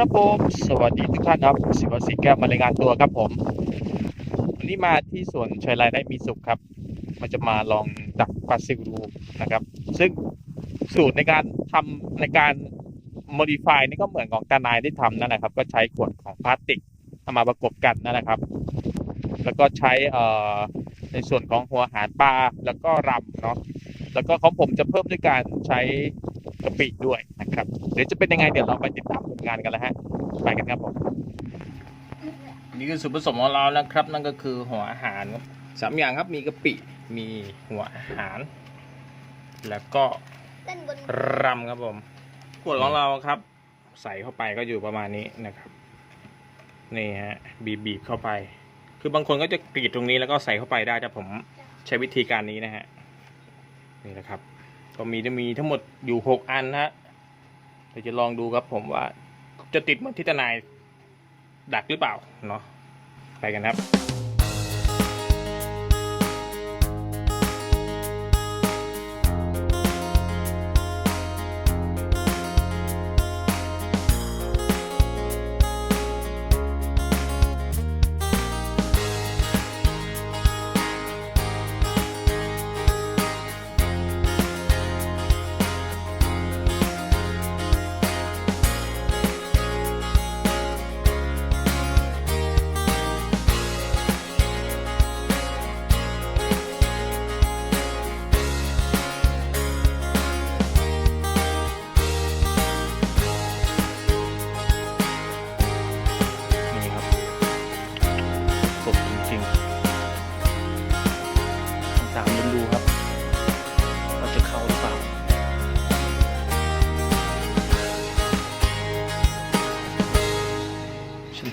ครับผม สวัสดีทุกท่านครับสิวสีแก้วมารายงานตัวครับผม วันนี้มาที่สวนชัยไรได้มีสุขครับ มันจะมาลองดักปลาซิลดูนะครับ ซึ่งสูตรในการทำในการ modify นี่ก็เหมือนของตานายได้ทำนั่นแหละครับ ก็ใช้ขวดของพลาสติกเอามาประกบกันนั่นแหละครับ แล้วก็ใช้เอ่อในส่วนของหัวหารปลาแล้วก็รำเนาะแล้วก็ของผมจะเพิ่มด้วยการใช้ กะปิด้วยนะครับ เดี๋ยวจะเป็นยังไงเดี๋ยวเราไปติดตามผลงานกันแล้วฮะไปกันครับผมนี่คือส่วนผสมของเรานะครับ นั่นก็คือหัวอาหารสามอย่างครับมีกะปิมีหัวอาหาร แล้วก็รำครับผมขวดของเราครับ ใส่เข้าไปก็อยู่ประมาณนี้นะครับนี่ฮะบีบบีบเข้าไป คือบางคนก็จะกรีดตรงนี้แล้วก็ใส่เข้าไปได้แต่ผมใช้วิธีการนี้นะฮะนี่นะครับ ก็มีจะมีทั้งหมดอยู่หกอันนะฮะเดี๋ยวจะลองดูครับผมว่าจะติดเหมือนที่ทนายดักหรือเปล่าเนาะไปกันครับ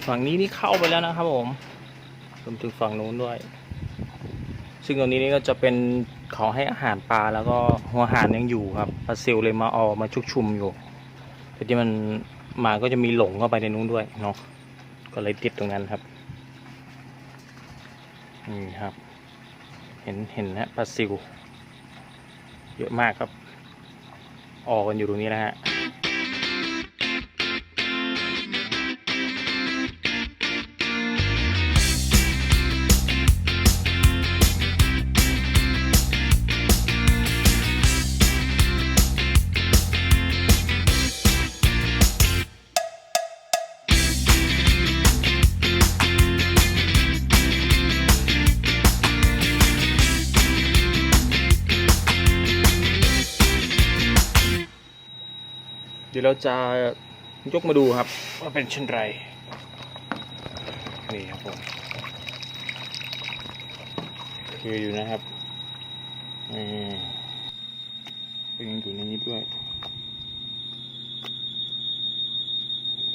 ฝั่งนี้นี่เข้าไปแล้วนะครับผมรวมถึงฝั่งนู้นด้วย ซึ่งตรงนี้นี่ก็จะเป็นเขาให้อาหารปลาแล้วก็หัวหารยังอยู่ครับปลาซิลเลยมาออกมาชุกชุมอยู่แต่ที่มันมาก็จะมีหลงเข้าไปในนู้นด้วยเนาะก็เลยติดตรงนั้นครับนี่ครับ เห็นเห็นนะปลาซิวเยอะมากครับ ออกกันอยู่ตรงนี้นะฮะ ยวเราจะยกมาดูครับ ว่าเป็นเช่นไร นี่ครับผมคืออยู่นะครับนี่ก็ยังอยู่ในนี้ด้วย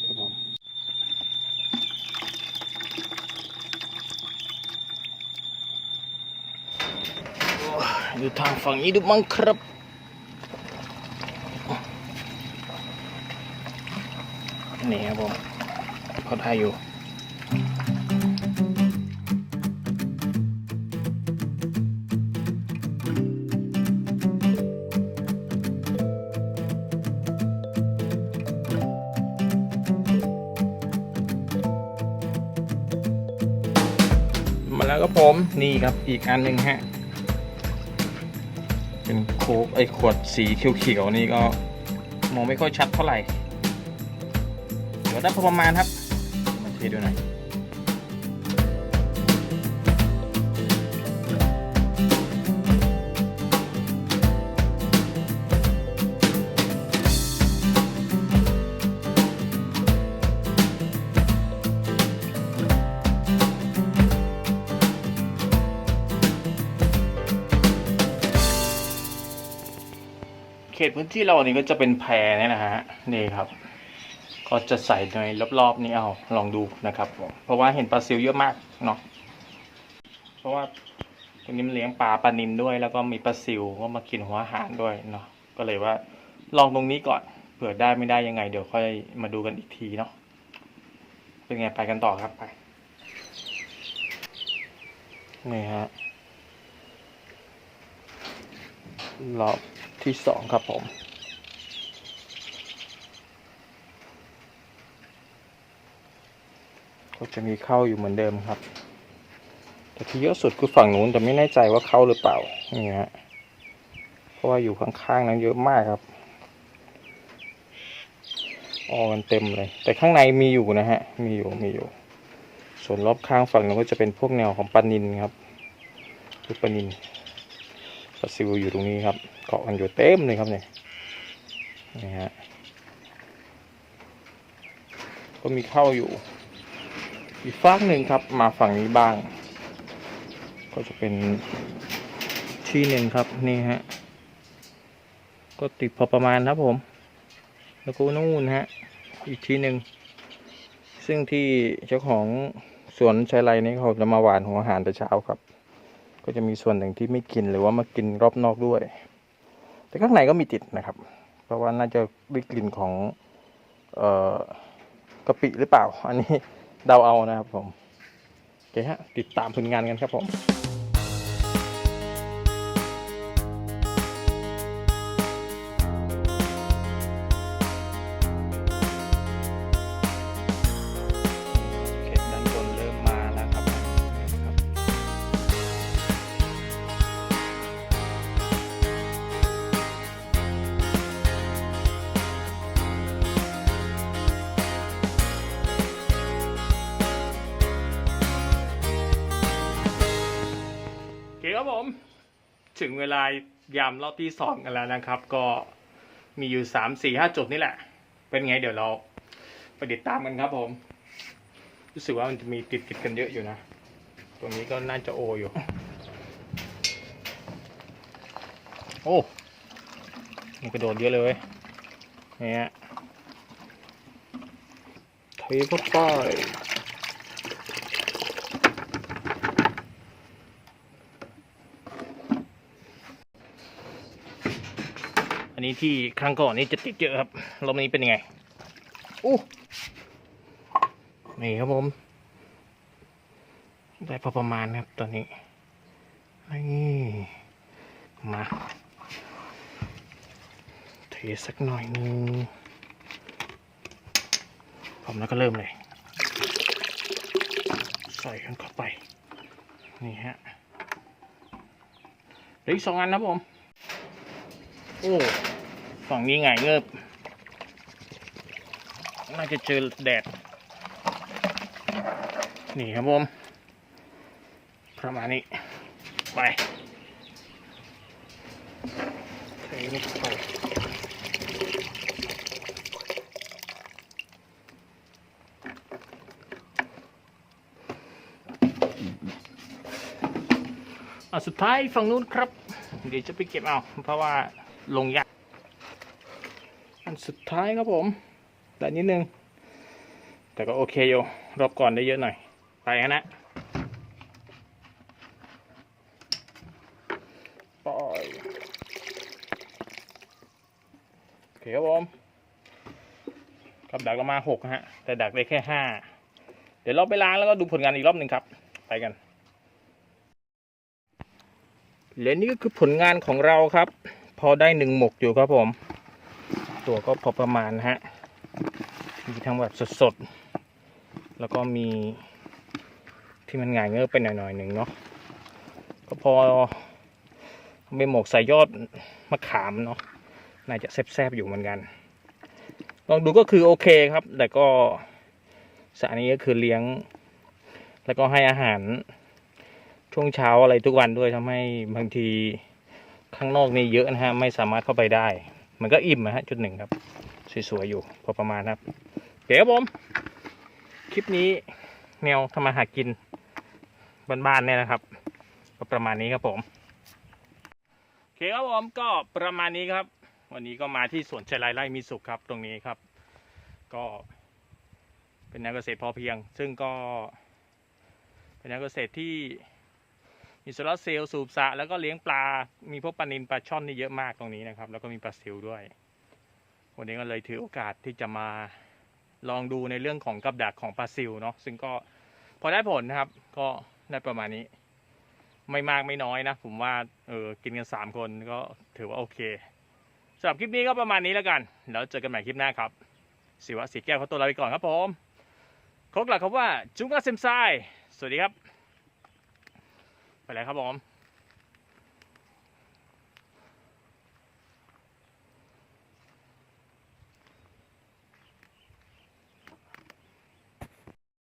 ครับผมอยดูทางฝั่งนี้ดูมั้งครับ นี่ครับผมเขาทายอยู่มาแล้วครับผมนี่ครับอีกอันหนึ่งฮะ เป็นโค้กไอขวดสีเขียวๆนี่ก็มองไม่ค่อยชัดเท่าไหร่ เดี๋ยวได้พอประมาณครับมาเทดูหน่อยเขตพื้นที่เราอันนี้ก็จะเป็นแพรเนี่ยนะฮะนี่ครับ ก็จะใส่ในรอบๆนี้เอาลองดูนะครับผมเพราะว่าเห็นปลาซิวเยอะมากเนาะเพราะว่าตรงนี้มันเลี้ยงปลาปลานินด้วย แล้วก็มีปลาซิวก็มากินหัวอาหารด้วยเนาะก็เลยว่าลองตรงนี้ก่อนเผื่อได้ไม่ได้ยังไง เดี๋ยวค่อยมาดูกันอีกทีเนาะเป็นไงไปกันต่อครับไปนี่ฮะรอบที่สองครับผม ก็จะมีเข้าอยู่เหมือนเดิมครับ แต่ที่เยอะสุดคือฝั่งนู้นแต่ไม่แน่ใจว่าเข้าหรือเปล่านี่ฮะเพราะว่าอยู่ข้างๆนั้นเยอะมากครับออกันเต็มเลย แต่ข้างในมีอยู่นะฮะ มีอยู่มีอยู่ ส่วนรอบข้างฝั่งนู้นก็จะเป็นพวกแนวของปลานินครับคือปลานินปลาซิวอยู่ตรงนี้ครับ เกาะกันอยู่เต็มเลยครับเนี่ยนี่ฮะก็มีเข้าอยู่ อีกฝากหนึ่งครับมาฝั่งนี้บ้าง ก็จะเป็นที่หนึ่งครับนี่ฮะก็ติดพอประมาณครับผม แล้วก็นู่นฮะ อีกที่หนึ่ง ซึ่งที่เจ้าของสวนชายไรนี่เขาจะมาหวานหัวอาหารแต่เช้าครับ ก็จะมีส่วนหนึ่งที่ไม่กินหรือว่ามากินรอบนอกด้วย แต่ข้างในก็มีติดนะครับ เพราะว่าน่าจะได้กลิ่นของ เอ่อกะปิหรือเปล่า อันนี้ เดาเอานะครับผมโอเคฮะติดตามผลงานกันครับผม ครับผม ถึงเวลายามรอบที่สองกันแล้วนะครับ ก็มีอยู่สามสี่ห้าจุดนี่แหละ เป็นไงเดี๋ยวเราไปติดตามกันครับผม รู้สึกว่ามันจะมีติดติดกันเยอะอยู่นะ ตรงนี้ก็น่าจะโออยู่ โอ้มันกระโดดเยอะเลยเนี่ยทเข้าไป นนี้ที่ครั้งก่อนนี่จะติดเยอะครับรอบนี้เป็นยังไงอู้นี่ครับผม ได้พอประมาณครับตอนนี้นี่มาเทสักหน่อยนึงผมแล้วก็เริ่มเลย ใส่กันเข้าไป นี่ฮะเหลืออีกสองอันนะครับผม โอ้ ฝั่งนี้ไงเงือบน่าจะเจอแดด นี่ครับผมประมาณนี้ ไปเทนี่ไปอะสุดท้ายฝั่งนู้นครับ เดี๋ยวจะไปเก็บเอา เพราะว่าลงยาก สุดท้ายครับผมแต่นิดนึง แต่ก็โอเคอยู่รอบก่อนได้เยอะหน่อย ไปกันนะปล่อยโอเคครับผมกับดักเรามาหกนะฮะ แต่ดักได้แค่ห้าเดี๋ยวเราไปล้างแล้วก็ดูผลงานอีกรอบหนึ่งครับ ไปกันและนี่ก็คือผลงานของเราครับ พอได้หนึ่งหมกอยู่ครับผม ตัวก็พอประมาณนะฮะ มีทั้งแบบสดๆ แล้วก็มีที่มันหงายเงือบไปหน่อยๆหนึ่งเนาะ ก็พอไปหมกใส่ยอดมะขามเนาะ น่าจะแซ่บๆอยู่เหมือนกัน ลองดูก็คือโอเคครับ แต่ก็สระนี้ก็คือเลี้ยง แล้วก็ให้อาหารช่วงเช้าอะไรทุกวันด้วยทำให้บางทีข้างนอกนี่เยอะนะฮะ ไม่สามารถเข้าไปได้ มันก็อิ่มนะฮะจุดหนึ่งครับ สวยๆอยู่พอประมาณครับเดี๋ยวผมคลิปนี้แนวทำมาหากินบ้านๆเนี่ยนะครับ ก็ประมาณนี้ครับผมโอเคครับผมก็ประมาณนี้ครับ วันนี้ก็มาที่สวนชัยไรไร่มีสุขครับตรงนี้ครับ ก็เป็นแนวเกษตรพอเพียง ซึ่งก็เป็นแนวเกษตรที่ มีโซลาเซลล์สูบสะแล้วก็เลี้ยงปลา มีพวกปลานิลปลาช่อนนี่เยอะมากตรงนี้นะครับ แล้วก็มีปลาซิวด้วย วันนี้ก็เลยถือโอกาสที่จะมาลองดูในเรื่องของกับดักของปลาซิวเนาะ ซึ่งก็พอได้ผลนะครับ ก็ได้ประมาณนี้ ไม่มากไม่น้อยนะ ผมว่า เออ กินกันสามคนก็ถือว่าโอเคสำหรับคลิปนี้ก็ประมาณนี้แล้วกัน แล้วเจอกันใหม่คลิปหน้าครับ สิวะสีแก้วเขาตัวลาไปก่อนครับผมโคกหลักคำว่าจุงกาเซมไซสวัสดีครับ ไปเลยครับผม